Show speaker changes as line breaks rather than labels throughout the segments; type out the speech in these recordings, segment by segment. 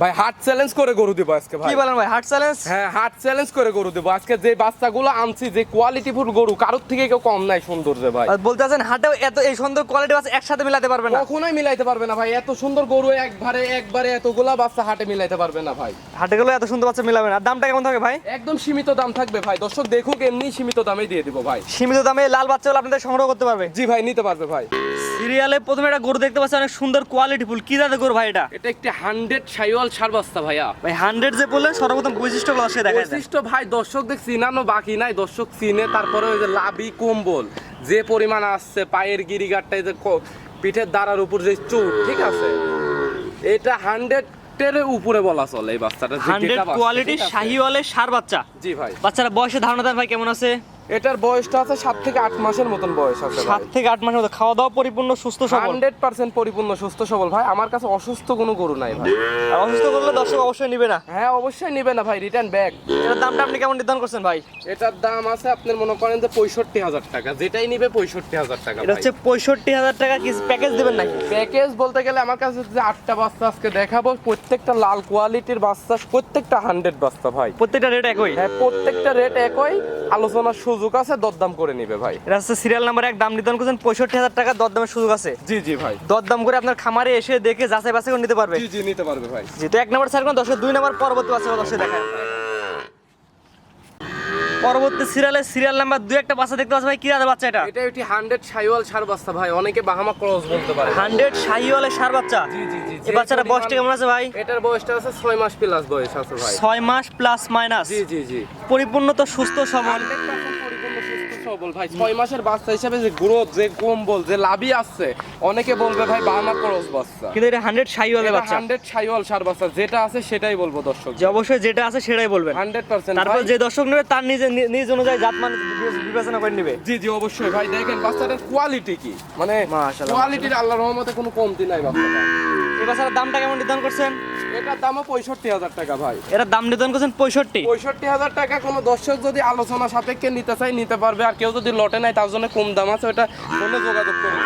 ভাই hard challenge করে গরু দেবো আজকে ভাই।
কি বলেন ভাই হার্ট চ্যালেঞ্জ
হ্যাঁ হার্ট চ্যালেঞ্জ করে গরু দেবো। আজকে যে বাচ্চাগুলো আনছি যে কোয়ালিটি ফুল গরু কারোর থেকে কেউ কম নাই সৌন্দর্য ভাই।
বলতে আছেন হাটেও এত এই সুন্দর কোয়ালিটি আছে একসাথে মিলাতে পারবে না।
কখনোই মিলাইতে পারবে না ভাই। এত সুন্দর গরু একবারে একবারে এতগুলা বাচ্চা হাটে মিলাইতে পারবে না ভাই।
হাটে গেলে এত সুন্দর বাচ্চা মিলাবে না। আর দামটা কেমন থাকে ভাই?
একদম সীমিত দাম থাকবে ভাই। দর্শক দেখুক এমনি সীমিত দামে দিয়ে দিব ভাই।
সীমিত দামে লাল বাচ্চাগুলো আপনাদের সংগ্রহ করতে পারবে।
জি ভাই নিতে পারবে ভাই।
সিরিয়ালে প্রথমে একটা গরু দেখতে পাচ্ছি অনেক সুন্দর কোয়ালিটি ফুল। কি জাতের গরু ভাই এটা?
এটা একটি হান্ড্রেড সাইওয়াল সার বাচ্চা ভাইয়া।
ভাই হান্ড্রেড যে বললেন সর্বপ্রথম বৈশিষ্ট্যগুলো সে দেখা
বৈশিষ্ট্য ভাই দর্শকদের চিনানো বাকি নাই দর্শক চিনে তারপরে ওই যে লাভি কম্বল যে পরিমাণ আসছে পায়ের গিরিগারটাই যে পিঠের দাঁড়ার উপর যে চুট ঠিক আছে? এটা হান্ড্রেড উপরে বলা চলে এই বাচ্চাটা
হান্ড্রেড কোয়ালিটি শাহিওয়ালের সার বাচ্চা।
জি ভাই।
বাচ্চারা বয়সে ধারণা দেন ভাই কেমন আছে?
এটার বয়সটা আছে সাত থেকে আট মাসের মতন বয়স আছে
সাত থেকে আট মাসের মতো। খাওয়া দাওয়া পরিপূর্ণ সুস্থ সবল?
হান্ড্রেড পার্সেন্ট পরিপূর্ণ সুস্থ সবল। ভাই আমার কাছে অসুস্থ কোনো গরু নাই ভাই।
অসুস্থ করলে দর্শক অবশ্যই নিবে না।
হ্যাঁ অবশ্যই নিবে না ভাই রিটার্ন ব্যাক
এটার দামটা আপনি কেমন নির্ধারণ করছেন ভাই?
এটার দাম আছে আপনার মনে করেন যে পঁয়ষট্টি হাজার টাকা। যেটাই নিবে পঁয়ষট্টি হাজার টাকা
এটা হচ্ছে পঁয়ষট্টি হাজার টাকা কি প্যাকেজ দিবেন নাকি?
প্যাকেজ বলতে গেলে আমার কাছে যে আটটা বাচ্চা আজকে দেখাবো প্রত্যেকটা লাল কোয়ালিটির বাচ্চা প্রত্যেকটা হান্ড্রেড বাচ্চা ভাই।
প্রত্যেকটা রেট একই?
হ্যাঁ প্রত্যেকটা রেট একই। আলোচনার সুযোগ আছে দরদাম করে নিবে ভাই।
এটা হচ্ছে সিরিয়াল নাম্বার এক দাম নির্ধারণ করছেন পঁয়ষট্টি হাজার টাকা দরদামের সুযোগ আছে।
জি জি ভাই।
দরদাম করে আপনার খামারে এসে দেখে যাচাই বাছাই করে নিতে পারবে।
জি জি নিতে পারবে ভাই।
জি তো এক নাম্বার স্যার দশের দুই নাম্বার পরবর্তী আছে দেখা দেখায়। পরবর্তী সিরিয়ালে সিরিয়াল নাম্বার দুই একটা বাচ্চা দেখতে পাচ্ছি ভাই কি আছে বাচ্চা এটা?
এটা একটি হান্ড্রেড শাহিওয়াল সার বাচ্চা ভাই অনেকে বাহামা ক্রস বলতে পারে।
হান্ড্রেড শাহিওয়ালের সার বাচ্চা?
জি জি জি
এই বাচ্চাটা বয়সটা কেমন আছে ভাই?
এটার বয়সটা আছে ছয় মাস প্লাস বয়স আছে ভাই।
ছয় মাস প্লাস মাইনাস
জি জি জি।
পরিপূর্ণ তো সুস্থ সমান
100% পরিপূর্ণ সুস্থ সবল ভাই। ছয় মাসের বাচ্চা হিসাবে যে গ্রোথ যে কম্বল যে লাভই আসছে অনেকে বলবে ভাই বাহামা ক্রস বাচ্চা।
কিন্তু এটা হান্ড্রেড শাহিওয়ালের বাচ্চা।
হান্ড্রেড সাইওয়াল সার বাচ্চা যেটা আছে সেটাই বলব দর্শক।
যে অবশ্যই যেটা আছে সেটাই বলবেন।
হান্ড্রেড পার্সেন্ট
তারপর যে দর্শক নেবে তার নিজে নিজ অনুযায়ী জাত মান বিবেচনা করে নেবে।
জি জি অবশ্যই ভাই। দেখেন বাচ্চাটার কোয়ালিটি কি? মানে। কোয়ালিটির আল্লাহর রহমতে কোনো কমতি নাই বাচ্চাটা
এই বাচ্চার দামটা কেমন নির্ধারণ করছেন?
এটার দামও পঁয়ষট্টি হাজার টাকা ভাই।
এটার দাম নির্ধারণ করছেন পঁয়ষট্টি?
পঁয়ষট্টি হাজার টাকা কোনো দর্শক যদি আলোচনা সাপেক্ষে নিতে চাই নিতে পারবে। আর কেউ যদি লটে নাই তার জন্য কম দাম আছে ওটা ফোনে যোগাযোগ করে।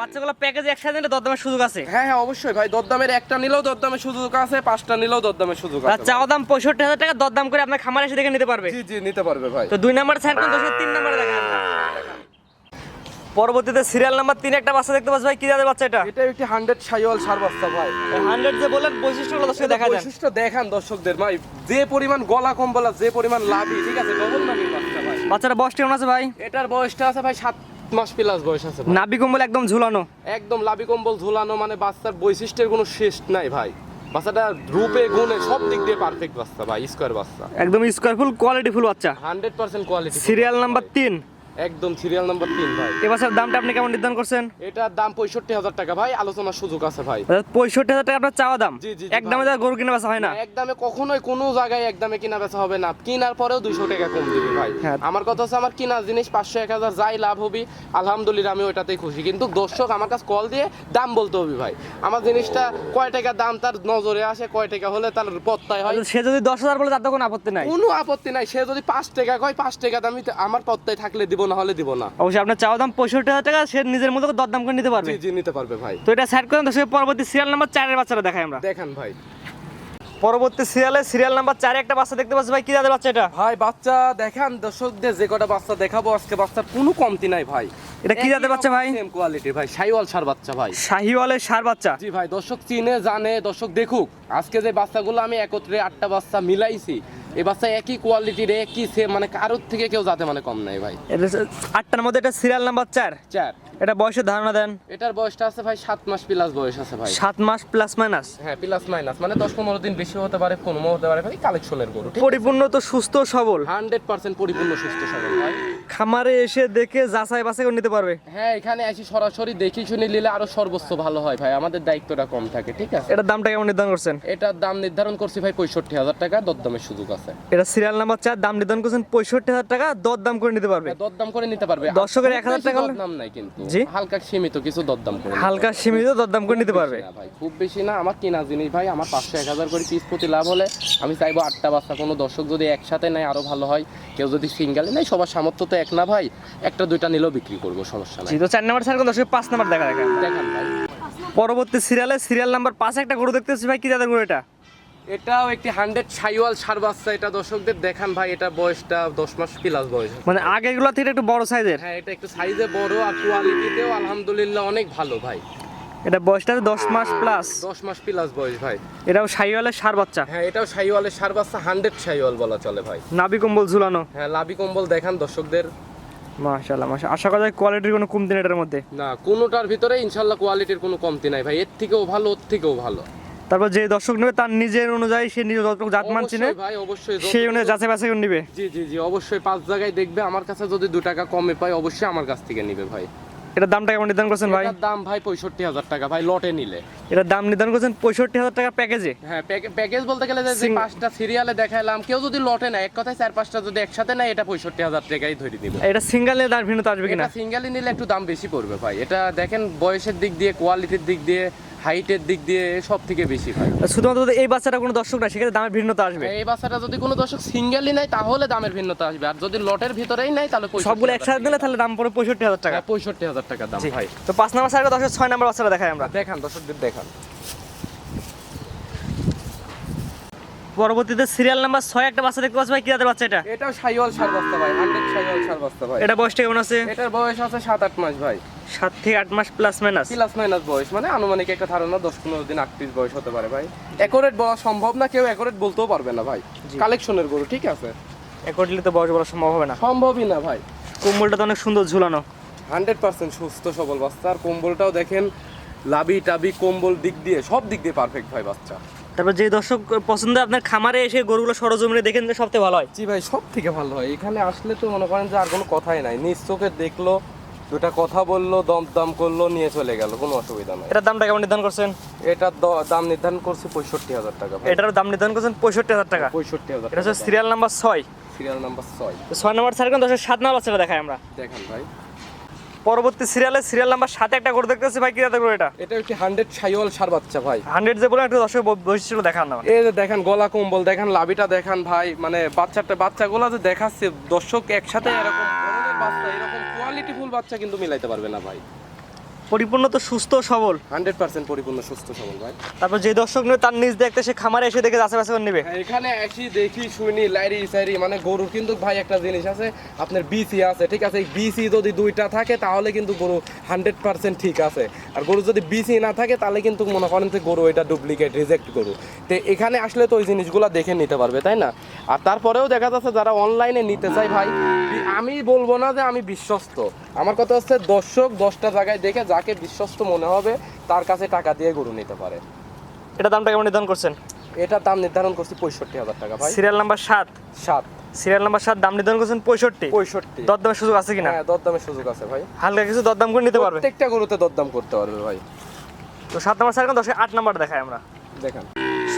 বাচ্চাগুলো প্যাকেজে একসাথে নিলে দরদামের সুযোগ আছে?
হ্যাঁ হ্যাঁ অবশ্যই ভাই দরদামের একটা নিলেও দরদামের সুযোগ আছে পাঁচটা নিলেও দরদামের সুযোগ আছে।
চাওয়া দাম পঁয়ষট্টি হাজার টাকা দরদাম করে আপনার খামারে এসে দেখে নিতে পারবে?
জি জি নিতে পারবে ভাই।
তো দুই নাম্বার কোন দর্শক তিন নাম্বারে দেখান পরবর্তীতে সিরিয়াল নাম্বার তিন একটা বাচ্চা দেখতে পাচ্ছি ভাই কি জাতের বাচ্চা এটা?
এটা একটি হান্ড্রেড সাইওয়াল সার বাচ্চা ভাই।
হান্ড্রেড যে বললেন বৈশিষ্ট্যগুলো দর্শক দেখা যায়
বৈশিষ্ট্য দেখান দর্শকদের ভাই। যে পরিমাণ গলা কম্বলা যে পরিমাণ লাভি ঠিক আছে? ডবল নাবির বাচ্চা ভাই।
বাচ্চাটা বয়স কেমন আছে ভাই?
এটার বয়সটা আছে ভাই সাত মাস প্লাস বয়স আছে।
নাবি কম্বল একদম ঝুলানো।
একদম লাভি কম্বল ঝুলানো মানে বাচ্চার বৈশিষ্ট্যের কোনো শেষ নাই ভাই। বাচ্চাটা রূপে গুণে সব দিক দিয়ে পারফেক্ট বাচ্চা ভাই স্কোয়ার বাচ্চা।
একদম স্কোয়ার ফুল কোয়ালিটি ফুল বাচ্চা।
Hundred percent quality
serial number তিন।
একদম সিরিয়াল নাম্বার তিন ভাই।
এ দামটা আপনি কেমন নির্ধারণ করছেন?
এটার দাম পঁয়ষট্টি হাজার টাকা ভাই। আলোচনার সুযোগ আছে ভাই।
পঁয়ষট্টি হাজার টাকা আপনার চাওয়া দাম?
জি,
এক দামে গরু কিনে বেচা হয় না?
একদমে কখনোই কোনো জায়গায় একদমে কিনা বেচা হবে না। কিনার পরেও দুইশো টাকা কম দিবি ভাই।
হ্যাঁ।
আমার কথা হচ্ছে আমার কিনা জিনিস পাঁচশো এক হাজার যাই লাভ হবি আলহামদুলিল্লাহ আমি ওইটাতেই খুশি। কিন্তু দর্শক আমার কাছে কল দিয়ে দাম বলতে হবে ভাই। আমার জিনিসটা কয় টাকা দাম তার নজরে আসে কয় টাকা হলে তার পত্তায় হয়।
সে যদি দশ হাজার বলে তার তো কোনো আপত্তি নাই?
কোনো আপত্তি নাই। সে যদি পাঁচ টাকা কয় পাঁচ টাকা দামি আমার পত্তায় থাকলে দিব না হলে দিব না।
অবশ্যই আপনার চাওয়া দাম পঁয়ষট্টি হাজার টাকা সে নিজের মতো দরদাম করে নিতে পারবে।
জি নিতে পারবে ভাই।
তো এটা সাইড করেন দর্শক পরবর্তী সিরিয়াল নাম্বার চারের বাচ্চাটা দেখাই আমরা।
দেখেন ভাই।
পরবর্তী সিরিয়ালে সিরিয়াল নাম্বার চারে একটা বাচ্চা দেখতে পাচ্ছি ভাই কি জাতের বাচ্চা এটা?
ভাই বাচ্চা দেখান দর্শকদের যে কটা বাচ্চা দেখাবো আজকে বাচ্চার কোনো কমতি নাই ভাই।
এটা কি জাতের বাচ্চা ভাই?
সেম কোয়ালিটি ভাই সাইওয়াল সার বাচ্চা ভাই।
শাহিওয়ালের সার বাচ্চা।
জি ভাই দর্শক চিনে জানে দর্শক দেখুক। আজকে যে বাচ্চাগুলো আমি একত্রে আটটা বাচ্চা মিলাইছি এই বাচ্চা একই কোয়ালিটির একই সেম মানে কারোর থেকে কেউ যাতে মানে কম নাই ভাই।
এটা আটটার মধ্যে এটা সিরিয়াল নাম্বার চার
চার।
এটা বয়সের ধারণা দেন।
এটার বয়সটা আছে ভাই সাত মাস প্লাস বয়স আছে ভাই।
সাত মাস প্লাস মাইনাস
হ্যাঁ প্লাস মাইনাস মানে দশ পনেরো দিন বেশি হতে পারে কমও হতে পারে ভাই কালেকশনের গরু
পরিপূর্ণ তো সুস্থ সবল।
হান্ড্রেড পার্সেন্ট পরিপূর্ণ সুস্থ সবল ভাই।
খামারে এসে দেখে যাচাই বাছাই করে নিতে পারবে।
হ্যাঁ এখানে আসি সরাসরি দেখি শুনে নিলে আরও সর্বোচ্চ ভালো হয় ভাই। আমাদের দায়িত্বটা কম থাকে ঠিক আছে?
এটার দামটা কেমন নির্ধারণ করছেন?
এটার দাম নির্ধারণ করছি ভাই পঁয়ষট্টি হাজার টাকা দরদামের সুযোগ আছে।
এটা সিরিয়াল নাম্বার চার দাম নির্ধারণ করছেন পঁয়ষট্টি হাজার টাকা দর দাম করে নিতে পারবে।
হ্যাঁ, দরদাম করে নিতে পারবে।
দর্শকের
খুব
1000 টাকা?
দরদাম নাই কিন্তু।
জি?
হালকা সীমিত কিছু দরদাম করে
হালকা সীমিত দর দাম করে নিতে পারবে।
ভাই খুব বেশি না। আমার কেনা জিনিস ভাই আমার পাঁচশো এক হাজার করে পিস প্রতি লাভ হলে আমি চাইব আটটা বাচ্চা। কোনো দর্শক যদি একসাথে নেয় আরও ভালো হয়। কেউ যদি সিঙ্গেলে নেয় সবার সামর্থ্য তো এক না ভাই একটা দুইটা নিলেও বিক্রি করব সমস্যা নাই।
তো চার নাম্বার স্যার দর্শক পাঁচ নাম্বার দেখা দেখা।
দেখান ভাই।
পরবর্তী সিরিয়ালে সিরিয়াল নাম্বার পাঁচ একটা গরু দেখতেছি ভাই কি দাদা গরু এটা?
এটাও একটি হান্ড্রেড সাইওয়াল সার বাচ্চা এটা দর্শকদের দেখান ভাই এটা বয়সটা দশ মাস প্লাস বয়স।
মানে আগেগুলো থেকে একটু বড় সাইজের
হ্যাঁ এটা একটু সাইজে বড় আর কোয়ালিটিতেও আলহামদুলিল্লাহ অনেক ভালো ভাই।
এটা বয়সটা দশ মাস প্লাস
দশ মাস প্লাস বয়স ভাই।
এটাও সাইওয়ালের সার বাচ্চা।
হ্যাঁ এটাও সাইওয়ালের সার বাচ্চা হান্ড্রেড সাইওয়াল বলা চলে ভাই।
নাবি কম্বল ঝুলানো।
হ্যাঁ লাভি কম্বল দেখান দর্শকদের।
মাশাআল্লাহ মাশা আশা করা যায় কোয়ালিটির কোনো কমতি নেই এটার মধ্যে।
না কোনোটার ভিতরে ইনশাল্লাহ কোয়ালিটির কোনো কমতি নাই ভাই। এর থেকেও ভালো ওর থেকেও ভালো।
তারপর যে দর্শক নেবে তার নিজের অনুযায়ী সে নিজে যতটুকু জাত মান
ভাই অবশ্যই
সেই অনুযায়ী যাচাই বাছাই করে নিবে।
জি জি জি অবশ্যই পাঁচ জায়গায় দেখবে। আমার কাছে যদি দু টাকা কমে পায় অবশ্যই আমার কাছ থেকে নিবে ভাই।
এটার দামটা কেমন নির্ধারণ করছেন ভাই?
এটার দাম ভাই পঁয়ষট্টি হাজার টাকা ভাই লটে নিলে।
এটার দাম নির্ধারণ করছেন পঁয়ষট্টি হাজার টাকা প্যাকেজে?
হ্যাঁ প্যাকেজ বলতে গেলে যে- পাঁচটা সিরিয়ালে দেখাইলাম কেউ যদি লটে নেয় এক কথায় চার পাঁচটা যদি একসাথে নেয় এটা পঁয়ষট্টি হাজার টাকাই ধরে দিব।
এটা সিঙ্গেল দাম ভিন্নতা আসবে কিনা?
এটা সিঙ্গেলি নিলে একটু দাম বেশি পড়বে ভাই। এটা দেখেন বয়সের দিক দিয়ে কোয়ালিটির দিক দিয়ে হাইটের দিক দিয়ে সব থেকে বেশি ভাই
শুধুমাত্র এই বাচ্চাটা কোনো দর্শক না সেক্ষেত্রে দামের ভিন্নতা আসবে।
এই বাচ্চাটা যদি কোনো দর্শক সিঙ্গেলই নেয় তাহলে দামের ভিন্নতা আসবে। আর যদি লটের ভিতরেই নেয় তাহলে
সবগুলো একসাথে দিলে তাহলে দাম পড়ে পঁয়ষট্টি হাজার টাকা।
পঁয়ষট্টি হাজার টাকা দাম। ভাই।
তো পাঁচ নাম্বার সাইডে দশের ছয় নাম্বার বাচ্চাটা দেখাই আমরা।
দেখান দর্শকদের দেখান।
পরবর্তীতে সিরিয়াল নাম্বার ছয় একটা বাচ্চা দেখতে পাচ্ছি ভাই কি জাতের বাচ্চা এটা?
এটাও সাইওয়াল সার বাস্তা ভাই হান্ড্রেড সাইওয়াল সার বাস্তা ভাই।
এটা বয়সটা কেমন আছে?
এটার বয়স আছে সাত আট মাস ভাই।
সাত থেকে আট মাস প্লাস মাইনাস
প্লাস মাইনাস বয়স মানে আনুমানিক একটা ধারণা দশ পনেরো দিন আট পিস বয়স হতে পারে ভাই। অ্যাকোরেট বলা সম্ভব না কেউ অ্যাকোরেট বলতেও পারবে না ভাই। কালেকশনের গরু ঠিক আছে?
একটলি তো বয়স বলা সম্ভব হবে না।
সম্ভবই না ভাই।
কম্বলটা তো অনেক সুন্দর ঝুলানো।
হান্ড্রেড পার্সেন্ট সুস্থ সবল বাচ্চা। আর কম্বলটাও দেখেন লাবি টাবি কম্বল দিক দিয়ে সব দিক দিয়ে পারফেক্ট ভাই বাচ্চা।
তারপর যে দর্শক পছন্দ আপনার খামারে এসে গরুগুলো সরজমিনে দেখে নিলে সবথেকে ভালো হয়।
জি ভাই সব থেকে ভালো হয়। এখানে আসলে তো মনে করেন যে আর কোনো কথাই নাই। নিজ চোখে দেখল দুটা কথা বলল দম দাম করল নিয়ে চলে গেল কোনো অসুবিধা নাই।
এটার দামটা কেমন নির্ধারণ করছেন?
এটার দ- দাম নির্ধারণ করছি পঁয়ষট্টি হাজার টাকা
এটার দাম নির্ধারণ করছেন পঁয়ষট্টি হাজার টাকা।
পঁয়ষট্টি হাজার
এটা হচ্ছে সিরিয়াল নাম্বার ছয়।
সিরিয়াল নাম্বার ছয়।
তো ছয় নাম্বার সাইড দশের সাত নাম্বার বাচ্চাটা দেখাই আমরা।
দেখেন ভাই।
পরবর্তী সিরিয়ালে সিরিয়াল নাম্বার সাথে একটা গরু দেখতেছি ভাই কি জাতের গরু এটা?
এটা একটি হান্ড্রেড সাইওয়াল সার বাচ্চা ভাই।
হান্ড্রেড যে বলে একটু দর্শক বৈশিষ্ট্য দেখান না
এই যে দেখেন গলা কম্বল দেখেন লাভিটা দেখান ভাই। মানে বাচ্চাটা বাচ্চাগুলো যে দেখাচ্ছে দর্শক একসাথে এরকম ধরনের বাচ্চা এরকম কোয়ালিটি ফুল বাচ্চা কিন্তু মিলাইতে পারবে না ভাই।
পরিপূর্ণ তো সুস্থ সবল।
হান্ড্রেড পার্সেন্ট পরিপূর্ণ সুস্থ সবল ভাই।
তারপর যে দর্শক নেবে তার নিজ দেখতে সে খামারে এসে দেখে যাচাই বাছাই নেবে।
হ্যাঁ, এখানে আসি দেখি শুনি লাইরি সাইরি মানে গরুর কিন্তু ভাই একটা জিনিস আছে আপনার বিসি আছে ঠিক আছে? বিসি যদি দুইটা থাকে তাহলে কিন্তু গরু হান্ড্রেড পার্সেন্ট ঠিক আছে। আর গরু যদি বিসি না থাকে তাহলে কিন্তু মনে করেন যে গরু এটা ডুপ্লিকেট রিজেক্ট গরু। তো এখানে আসলে তো ওই জিনিসগুলো দেখে নিতে পারবে তাই না? আর তারপরেও দেখা যাচ্ছে যারা অনলাইনে নিতে চায় ভাই আমি বলব না যে আমি বিশ্বস্ত। আমার কথা হচ্ছে দর্শক দশটা জায়গায় দেখে যাকে বিশ্বস্ত মনে হবে তার কাছে টাকা দিয়ে গরু নিতে পারে।
এটা দামটা কেমন নির্ধারণ করছেন?
এটার দাম নির্ধারণ করছি পঁয়ষট্টি হাজার টাকা ভাই।
সিরিয়াল নাম্বার সাত?
সাত।
সিরিয়াল নাম্বার সাত দাম নির্ধারণ করছেন পঁয়ষট্টি?
পঁয়ষট্টি।
দরদামের সুযোগ আছে কিনা?
হ্যাঁ দরদামের সুযোগ আছে ভাই।
হালকা কিছু দরদাম করে নিতে পারবে?
প্রত্যেকটা গরুতে দরদাম করতে পারবে ভাই।
তো সাত নাম্বার সাইড দশে আট নাম্বার দেখাই আমরা।
দেখেন।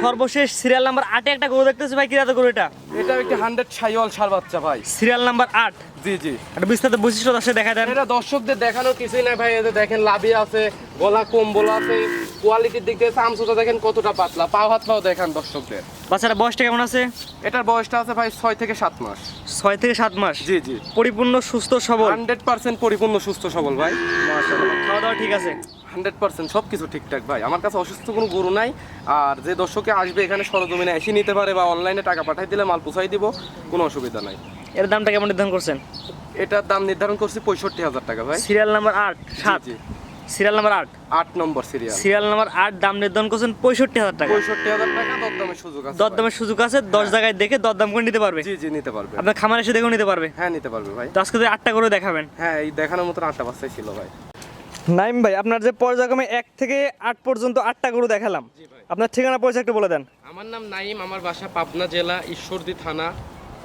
সর্বশেষ সিরিয়াল নাম্বার আটে একটা গরু দেখতেছি ভাই কি জাতের গরু এটা?
এটা একটা হান্ড্রেড সাইওয়াল সার বাচ্চা ভাই।
সিরিয়াল নাম্বার আট?
জি জি।
একটা বিস্তারিত বৈশিষ্ট্য দর্শক দেখা দেন।
এটা দর্শকদের দেখানোর কিছুই নাই ভাই এদের দেখেন লাভি আছে গলা কম্বল আছে কোয়ালিটির দিক দিয়ে চামচুটা দেখেন কতটা পাতলা। পাও হাত পাও দেখান দর্শকদের।
বাচ্চারা বয়সটা কেমন আছে?
এটার বয়সটা আছে ভাই ছয় থেকে সাত মাস।
ছয় থেকে সাত মাস?
জি জি।
পরিপূর্ণ সুস্থ সবল?
হান্ড্রেড পার্সেন্ট পরিপূর্ণ সুস্থ সবল ভাই।
খাওয়া দাওয়া ঠিক আছে?
হান্ড্রেড পার্সেন্ট সব কিছু ঠিকঠাক ভাই। আমার কাছে অসুস্থ কোনো গরু নাই। আর যে দর্শকে আসবে এখানে সরজমিনে এসে নিতে পারে বা অনলাইনে টাকা পাঠাই দিলে মাল পুষাই দিব কোনো অসুবিধা নাই।
এর দামটা কেমন নির্ধারণ করছেন?
এটার দাম নির্ধারণ করছি পঁয়ষট্টি হাজার টাকা ভাই।
সিরিয়াল নাম্বার আট সাত। সিরিয়াল নাম্বার আট?
আট নম্বর সিরিয়াল।
সিরিয়াল নাম্বার আট দাম নির্ধারণ করছেন পঁয়ষট্টি হাজার টাকা।
পঁয়ষট্টি হাজার টাকা দরদামের সুযোগ আছে
দরদামের সুযোগ আছে দশ জায়গায় দেখে দরদাম করে নিতে পারবে।
জি জি নিতে পারবে।
আপনার খামার এসে দেখেও নিতে পারবে।
হ্যাঁ নিতে পারবে ভাই।
তো আজকে আটটা করে দেখাবেন।
হ্যাঁ এই দেখানোর মতন আটটা বাচ্চাই ছিল ভাই।
নাইম ভাই আপনার যে পর্যায়ক্রমে এক থেকে আট পর্যন্ত আটটা গরু দেখালাম। আপনার ঠিকানা পরিচয় একটু বলে দেন।
আমার নাম নাইম আমার বাসা পাবনা জেলা ঈশ্বরদী থানা।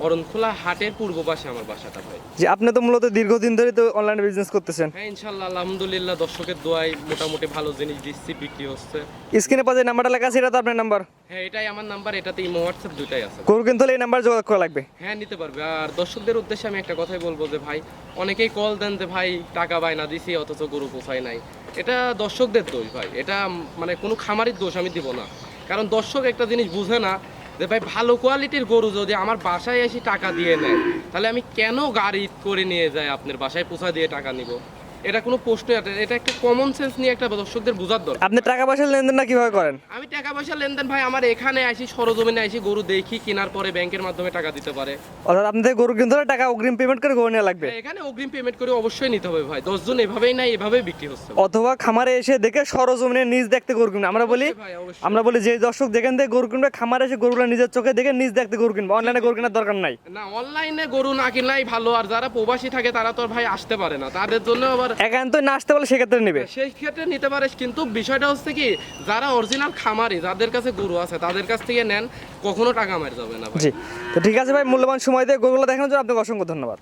অরণখোলা হাটের পূর্ব পাশে আমার বাসাটা ভাই।
যে আপনি তো মূলত দীর্ঘদিন ধরে তো অনলাইনে বিজনেস করতেছেন।
হ্যাঁ ইনশাল্লাহ আলহামদুলিল্লাহ দর্শকের দোয়ায় মোটামুটি ভালো জিনিস দিচ্ছি বিক্রি হচ্ছে।
স্ক্রিনে পাশে নাম্বারটা লেখা আছে এটা তো আপনার নাম্বার
হ্যাঁ এটাই আমার নাম্বার এটাতে ইমো হোয়াটসঅ্যাপ দুটাই আছে।
গরু কিন্তু এই নাম্বার যোগাযোগ করা লাগবে।
হ্যাঁ নিতে পারবে। আর দর্শকদের উদ্দেশ্যে আমি একটা কথাই বলব যে ভাই অনেকেই কল দেন যে ভাই টাকা বায়না দিছি অথচ গরু পোষায় নাই। এটা দর্শকদের দোষ ভাই। এটা মানে কোনো খামারির দোষ আমি দিব না। কারণ দর্শক একটা জিনিস বুঝে না যে ভাই, ভালো কোয়ালিটির গরু যদি আমার বাসায় এসে টাকা দিয়ে নেয়, তাহলে আমি কেন গাড়ি করে নিয়ে যাই আপনার বাসায়? পোষা দিয়ে টাকা নিব। এটা কোনো পোস্ট এটা একটা কমন সেন্স নিয়ে একটা দর্শকদের বোঝার দরকার।
আপনি টাকা পয়সার লেনদেনটা কীভাবে করেন?
আমি টাকা পয়সা লেনদেন ভাই আমার এখানে আসি সরজমিনে আসি গরু দেখি কেনার পরে ব্যাংকের মাধ্যমে টাকা দিতে পারে।
অর্থাৎ আপনি গরু কিনতে হলে টাকা অগ্রিম পেমেন্ট করে গরু নেওয়া লাগবে।
এখানে অগ্রিম পেমেন্ট করে অবশ্যই নিতে হবে ভাই দশজন এভাবেই নাই এভাবেই বিক্রি হচ্ছে।
অথবা খামারে এসে দেখে সরজমিনে নিজ দেখতে গরু কিনবে। আমরা বলি। আমরা বলি যে দর্শক যেখান থেকে গরু কিনবে খামারে এসে গরুগুলো নিজের চোখে দেখে নিজ দেখতে গরু কিনবে। অনলাইনে গরু কেনার দরকার নাই।
না অনলাইনে গরু না কিনলাই ভালো আর যারা প্রবাসী থাকে তারা তো ভাই আসতে পারে না। তাদের জন্য আবার
একান্তই না আসতে বলে সেক্ষেত্রে নেবে।
সেই ক্ষেত্রে নিতে পারিস কিন্তু বিষয়টা হচ্ছে কি যারা অরিজিনাল খামারি যাদের কাছে গরু আছে তাদের কাছ থেকে নেন কখনো টাকা মার যাবে না
জি। তো ঠিক আছে ভাই মূল্যবান সময় দিয়ে গরুগুলো দেখানোর জন্য আপনাকে অসংখ্য ধন্যবাদ।